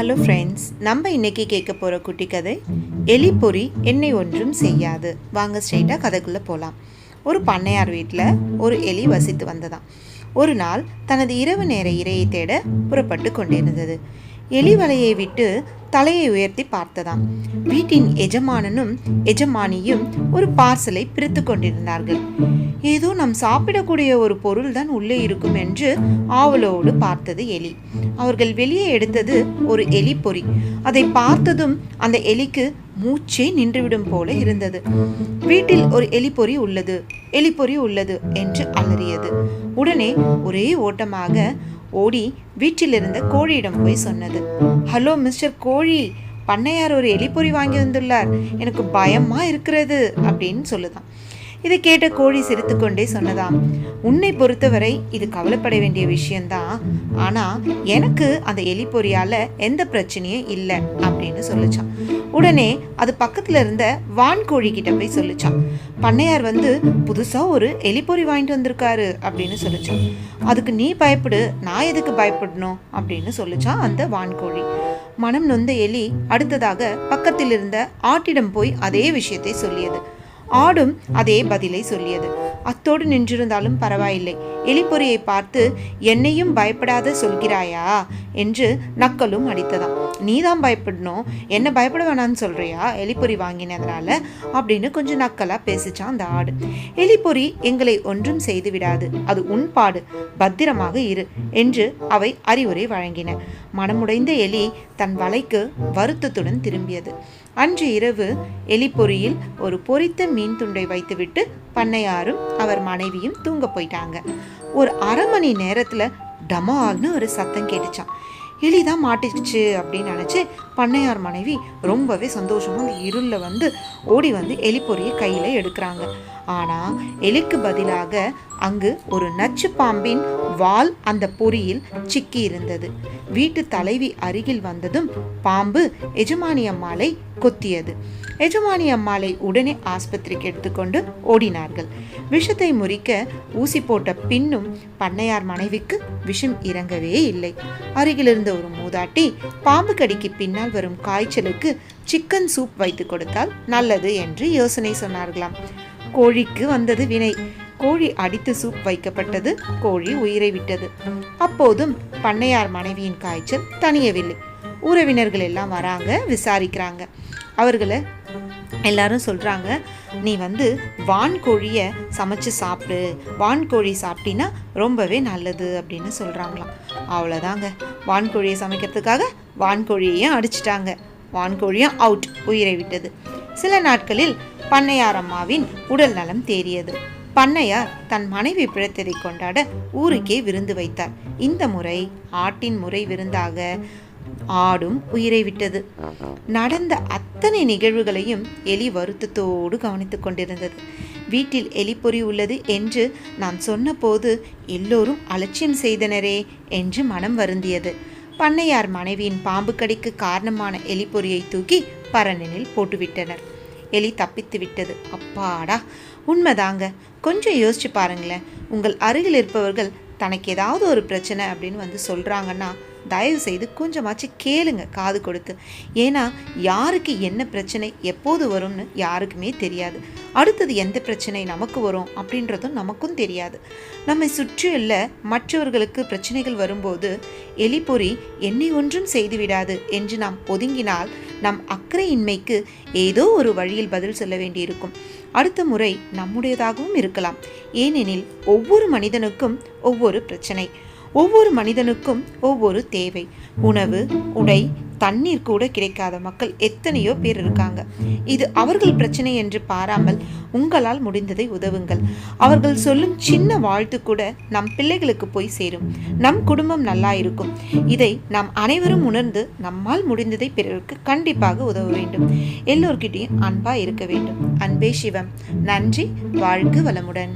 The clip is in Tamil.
ஹலோ ஃப்ரெண்ட்ஸ் நம்ம இன்னைக்கு கேட்க போகிற குட்டி கதை எலி என்னை ஒன்றும் செய்யாது. வாங்க ஸ்ட்ரெயிட்டாக கதைக்குள்ளே போகலாம் ஒரு பண்ணையார் வீட்டில் ஒரு எலி வசித்து வந்ததாம். ஒரு நாள் தனது இரவு நேர இரையை தேட புறப்பட்டு கொண்டிருந்தது. எலி வலையை விட்டு தலையை உயர்த்தி பார்த்ததாம். வீட்டின் எஜமானனும் எஜமானியும் ஒரு பார்சலை பிரித்து கொண்டிருந்தார்கள். ஏதோ நாம் சாப்பிடக்கூடிய ஒரு பொருள் தான் உள்ளே இருக்கும் என்று ஆவலோடு பார்த்தது எலி. அவர்கள் வெளியே எடுத்தது ஒரு எலி பொறி. அதை பார்த்ததும் அந்த எலிக்கு மூச்சே நின்றுவிடும் போல இருந்தது. வீட்டில் ஒரு எலிப்பொறி உள்ளது எலிப்பொறி உள்ளது என்று அலறியது. உடனே ஒரே ஓட்டமாக ஓடி வீட்டிலிருந்த கோழியிடம் போய் சொன்னது. ஹலோ மிஸ்டர் கோழி பண்ணையார் ஒரு எலிப்பொறி வாங்கி வந்துள்ளார். எனக்கு பயமா இருக்கிறது அப்படின்னு சொல்லுதான். இதை கேட்ட கோழி சிரித்துக்கொண்டே சொன்னதாம். உன்னை பொறுத்தவரை இது கவலைப்பட வேண்டிய விஷயம்தான். ஆனால் எனக்கு அந்த எலிப்பொறியால் எந்த பிரச்சனையும் இல்லை அப்படின்னு சொல்லிச்சான் உடனே அது பக்கத்தில் இருந்த வான்கோழி கிட்ட போய் சொல்லிச்சான் பண்ணையார் வந்து புதுசாக ஒரு எலிப்பொறி வாங்கிட்டு வந்திருக்காரு அப்படின்னு சொல்லிச்சான் அதுக்கு நீ பயப்படு நான் எதுக்கு பயப்படணும்? அப்படின்னு சொல்லிச்சான் அந்த வான்கோழி மனம் நொந்த எலி அடுத்ததாக பக்கத்தில் இருந்த ஆட்டிடம் போய் அதே விஷயத்தை சொல்லியது. ஆடும் அதே பதிலை சொல்லியது. அத்தோடு நின்றிருந்தாலும் பரவாயில்லை. எலிப்பொறியை பார்த்து என்னையும் பயப்படாத சொல்கிறாயா? என்று நக்கலும் அடித்ததாம். நீதான் பயப்படணும். என்ன பயப்பட வேணான்னு சொல்கிறியா எலிப்பொறி வாங்கினதுனால அப்படின்னு கொஞ்சம் நக்கலாக பேசிச்சான் அந்த ஆடு. எலிப்பொறி எங்களை ஒன்றும் செய்து விடாது. அது உண்பாடு பத்திரமாக இரு என்று அவை அறிவுரை வழங்கின. மனமுடைந்த எலி தன் வலைக்கு வருத்தத்துடன் திரும்பியது. அன்று இரவு எலிப்பொறியில் ஒரு பொரித்த மீன் துண்டை வைத்துவிட்டு பண்ணையாரும் அவர் மனைவியும் தூங்க போயிட்டாங்க. ஒரு அரை மணி நேரத்தில் டமால்னு ஒரு சத்தம் கேட்டுச்சான் எலி தான் மாட்டிடுச்சு அப்படின்னு நினச்சி பண்ணையார் மனைவி ரொம்பவே சந்தோஷமாக அந்த இருளில் வந்து ஓடி வந்து எலிப்பொறியை கையில் எடுக்கிறாங்க. ஆனால் எலிக்கு பதிலாக அங்கு ஒரு நச்சு பாம்பின் வால் அந்த பொறியில் சிக்கி இருந்தது. வீட்டு தலைவி அருகில் வந்ததும் பாம்பு எஜமானியம்மாளை கொத்தியது. எஜமானி அம்மாளை உடனே ஆஸ்பத்திரிக்கு எடுத்துக்கொண்டு ஓடினார்கள். விஷத்தை முறிக்க ஊசி போட்ட பின்னும் பண்ணையார் மனைவிக்கு விஷம் இறங்கவே இல்லை. அருகில் இருந்த ஒரு மூதாட்டி பாம்பு கடிக்கு பின்னால் வரும் காய்ச்சலுக்கு சிக்கன் சூப் வைத்து கொடுத்தால் நல்லது என்று யோசனை சொன்னார்களாம். கோழிக்கு வந்தது வினை. கோழி அடித்து சூப் வைக்கப்பட்டது. கோழி உயிரை விட்டது. அப்போதும் பண்ணையார் மனைவியின் காய்ச்சல் தணியவில்லை. உறவினர்கள் எல்லாம் வராங்க விசாரிக்கிறாங்க. அவர்களை எல்லாரும் சொல்கிறாங்க நீ வந்து வான்கோழியை சமைச்சு சாப்பிடு. வான்கோழி சாப்பிட்டீன்னா ரொம்பவே நல்லது அப்படின்னு சொல்கிறாங்களாம் அவ்வளோதாங்க வான்கோழியை சமைக்கிறதுக்காக வான்கோழியையும் அடிச்சிட்டாங்க. வான்கோழியும் அவுட் உயிரை விட்டது. சில நாட்களில் பண்ணையார் அம்மாவின் உடல் நலம் தேறியது. பண்ணையார் தன் மனைவி பிழைத்ததை கொண்டாட ஊருக்கே விருந்து வைத்தார். இந்த முறை ஆட்டின் முறை விருந்தாக ஆடும் உயிரை விட்டது. நடந்த அத்தனை நிகழ்வுகளையும் எலி வருத்தத்தோடு கவனித்துக் கொண்டிருந்தது. வீட்டில் எலிப்பொறி உள்ளது என்று நான் சொன்னபோது எல்லோரும் அலட்சியம் செய்தனரே என்று மனம் வருந்தியது. பண்ணையார் மனைவியின் பாம்பு கடிக்கு காரணமான எலிப்பொறியை தூக்கி பரணினில் போட்டுவிட்டனர். எலி தப்பித்து விட்டது. அப்பாடா உண்மைதாங்க. கொஞ்சம் யோசிச்சு பாருங்களேன். உங்கள் அருகில் இருப்பவர்கள் தனக்கு ஏதாவது ஒரு பிரச்சனை அப்படின்னு வந்து சொல்கிறாங்கன்னா தயவு செய்து கொஞ்சமாச்சு கேளுங்க காது கொடுத்து. ஏன்னா யாருக்கு என்ன பிரச்சனை எப்போது வரும்னு யாருக்குமே தெரியாது. அடுத்தது எந்த பிரச்சனை நமக்கு வரும் அப்படின்றதும் நமக்கும் தெரியாது. நம்மை சுற்றியுள்ள மற்றவர்களுக்கு பிரச்சனைகள் வரும்போது எலிபொறி என்னை ஒன்றும் செய்துவிடாது என்று நாம் ஒதுங்கினால் நம் அக்கறையின்மைக்கு ஏதோ ஒரு வழியில் பதில் சொல்ல வேண்டியிருக்கும். அடுத்த முறை நம்முடையதாகவும் இருக்கலாம். ஏனெனில் ஒவ்வொரு மனிதனுக்கும் ஒவ்வொரு பிரச்சனை. ஒவ்வொரு மனிதனுக்கும் ஒவ்வொரு தேவை. உணவு உடை தண்ணீர் கூட கிடைக்காத மக்கள் எத்தனையோ பேர் இருக்காங்க. இது அவர்கள் பிரச்சனை என்று பாராமல் உங்களால் முடிந்ததை உதவுங்கள். அவர்கள் சொல்லும் சின்ன வாழ்த்து கூட நம் பிள்ளைகளுக்கு போய் சேரும். நம் குடும்பம் நல்லா இருக்கும். இதை நாம் அனைவரும் உணர்ந்து நம்மால் முடிந்ததை பிறருக்கு கண்டிப்பாக உதவ வேண்டும். எல்லோர்கிட்டையும் அன்பா இருக்க வேண்டும். அன்பே சிவம். நன்றி. வாழ்க வளமுடன்.